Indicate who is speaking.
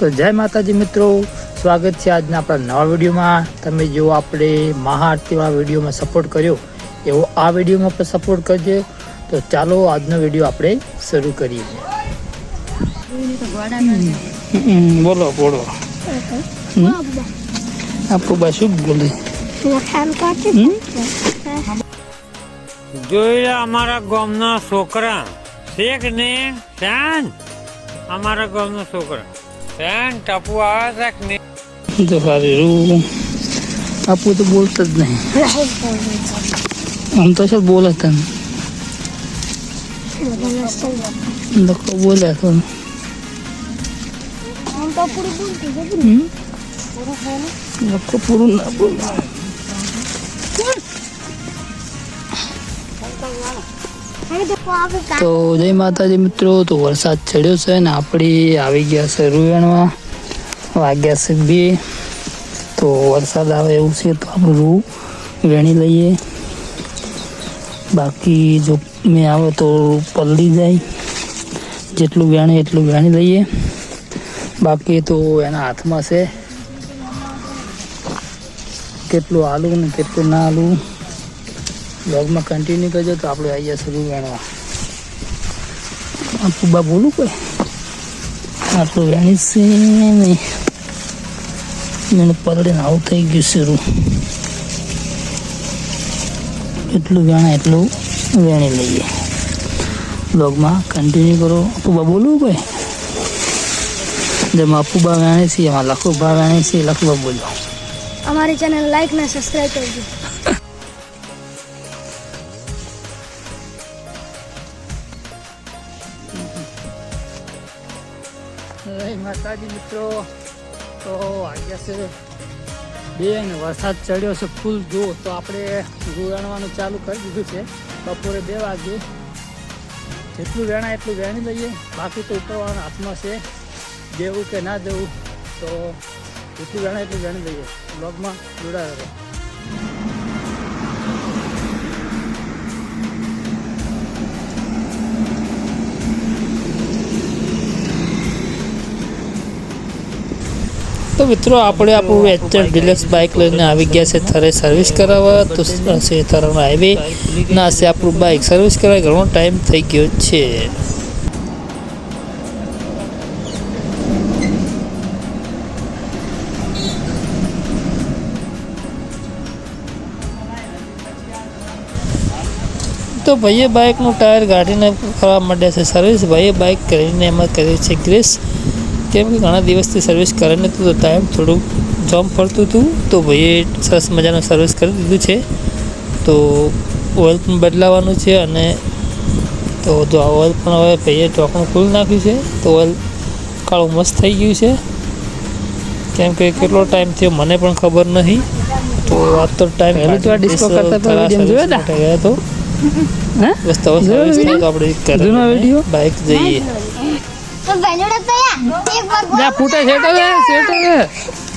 Speaker 1: તો જય માતાજી મિત્રો સ્વાગત છે આજના આપણા નવા વિડીયોમાં. તમે જો આપણે મહાઆરતીવાળા વિડીયોમાં સપોર્ટ કર્યો એવો આ વિડીયોમાં પણ સપોર્ટ કરજો. તો ચાલો આજનો વીડિયો આપણે શરૂ કરીએ. બોલો બોલો. આપણું બા શું બોલે?
Speaker 2: જોઈએ અમારા ગામના છોકરા. શેખ ને શાન? અમારા ગામના છોકરા. શાન ટપુ આવે છે કે નહીં
Speaker 1: સારી રૂ ટપુ તો બોલતો જ નહીં આમ તો શું બોલે તને લોકો બોલે તો લોકો પૂરું ના બોલે તો જય માતાજી મિત્રો, તો વરસાદ ચડ્યો છે ને આપણે આવી ગયા છે રૂવેણમાં, વાગ્યા છે બે. તો વરસાદ આવે એવું છે તો આપણે રૂ વેણી લઈએ. બાકી જો મેં આવે તો પલળી જાય. જેટલું વેણે એટલું વેણી લઈએ. બાકી તો એના હાથમાં છે. કેટલું આલું ને કેટલું ના આલું. બ્લોગમાં કન્ટિન્યુ કરજો તો આપણે આવી જશે રૂવેણવા આ પૂબા બોલું કોઈ? આટલું વેણી છે નહીં મને પલડીને આવું થઈ ગયું શરૂ એટલું વેણા, એટલું વેણી લઈએ. બ્લોગમાં કન્ટિન્યુ કરો. અપુબા બોલવું કોઈ? જેમ અપુબા વેણે છે, એમાં લખુબા વેણે છે લખુબા બોલો.
Speaker 3: અમારી ચેનલ લાઈક ને સબસ્ક્રાઈબ
Speaker 1: કરજો. માતાજી મિત્રો. તો આવ્યા છે બે ને વરસાદ ચડ્યો છે ફૂલ. જો તો આપણે વેણવાનું ચાલુ કરી દીધું છે. બપોરે બે વાગે. જેટલું વેણાય એટલું વેણી લઈએ. બાકી તો ઉતરવાના હાથમાં છે. દેવું કે ના દેવું તો જેટલું વેણાય એટલું વેણી લઈએ. બ્લોગમાં જોડાયો તો મિત્રો, આપણે આપણું એચર ડિલક્સ બાઇક લઈને આવી ગયા છે. થરે સર્વિસ કરાવવા. તો છે થરણ હાઈવે ના છે આપણું બાઇક સર્વિસ કરાવે ઘણો ટાઈમ થઈ ગયો છે. તો ભાઈએ બાઇકનું ટાયર ગાડીને ખરાબ માંડ્યા છે. સર્વિસ ભાઈએ બાઇક કરીને એમાં કરી છે. ગ્રેસ કેમ કે ઘણા દિવસથી સર્વિસ કરે નહોતું તો ટાઈમ થોડુંક જોમ પડતું હતું. તો ભાઈએ સરસ મજાનું સર્વિસ કરી દીધું છે. તો ઓઇલ પણ બદલાવાનું છે અને તો જો આ ઓઇલ પણ હવે ભાઈએ ટોકણું ખુલ્લું નાખ્યું છે. તો ઓઇલ કાળું મસ્ત થઈ ગયું છે. કેમ કે કેટલો ટાઈમ થયો મને પણ ખબર નહીં. તો આ તો ટાઈમ
Speaker 4: પહેલું તો કરતા પહેલા જોયા હતા?
Speaker 1: બસ સર્વિસ આપણે
Speaker 4: જૂનો?
Speaker 1: બાઇક જઈએ.
Speaker 3: ગંજોડા તયા એક
Speaker 4: વાર ફૂટે છે તો છે